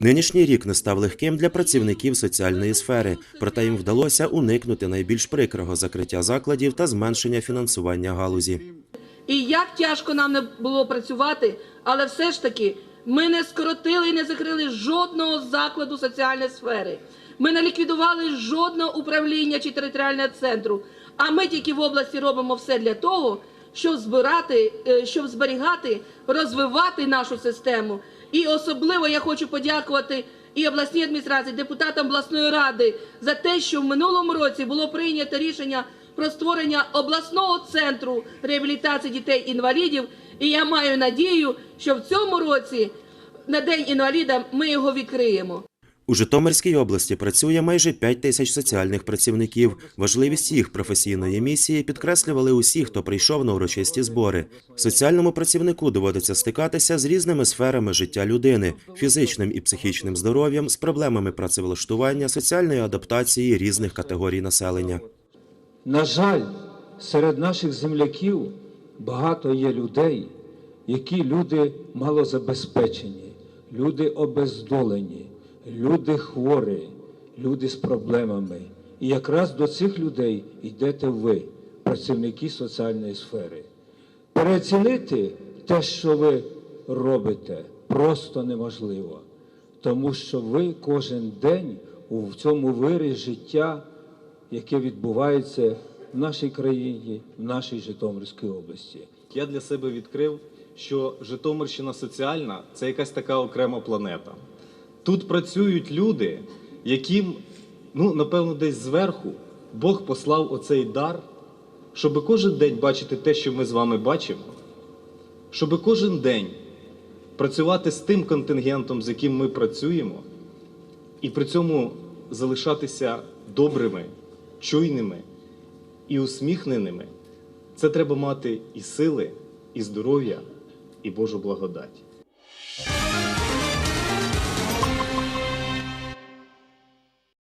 Нинішній рік не став легким для працівників соціальної сфери, проте їм вдалося уникнути найбільш прикрого закриття закладів та зменшення фінансування галузі. І як тяжко нам не було працювати, але все ж таки ми не скоротили і не закрили жодного закладу соціальної сфери. Ми не ліквідували жодного управління чи територіального центру. А ми тільки в області робимо все для того, щоб збирати, е, щоб зберігати, розвивати нашу систему. І особливо я хочу подякувати і обласній адміністрації, депутатам обласної ради за те, що в минулому році було прийнято рішення про створення обласного центру реабілітації дітей-інвалідів. І я маю надію, що в цьому році на День інваліда ми його відкриємо. У Житомирській області працює майже 5 тисяч соціальних працівників. Важливість їх професійної місії підкреслювали усі, хто прийшов на урочисті збори. Соціальному працівнику доводиться стикатися з різними сферами життя людини, фізичним і психічним здоров'ям, з проблемами працевлаштування, соціальної адаптації різних категорій населення. На жаль, серед наших земляків багато є людей, які люди малозабезпечені, люди обездолені, люди хворі, люди з проблемами. І якраз до цих людей йдете ви, працівники соціальної сфери. Переоцінити те, що ви робите, просто неможливо, тому що ви кожен день у цьому вирі життя яке відбувається в нашій країні, в нашій Житомирській області. Я для себе відкрив, що Житомирщина соціальна це якась така окрема планета. Тут працюють люди, яким, ну, напевно, десь зверху Бог послав оцей дар, щоб кожен день бачити те, що ми з вами бачимо, щоб кожен день працювати з тим контингентом, з яким ми працюємо, і при цьому залишатися добрими, чуйними і усміхненими. Це треба мати і сили, і здоров'я, і Божу благодать.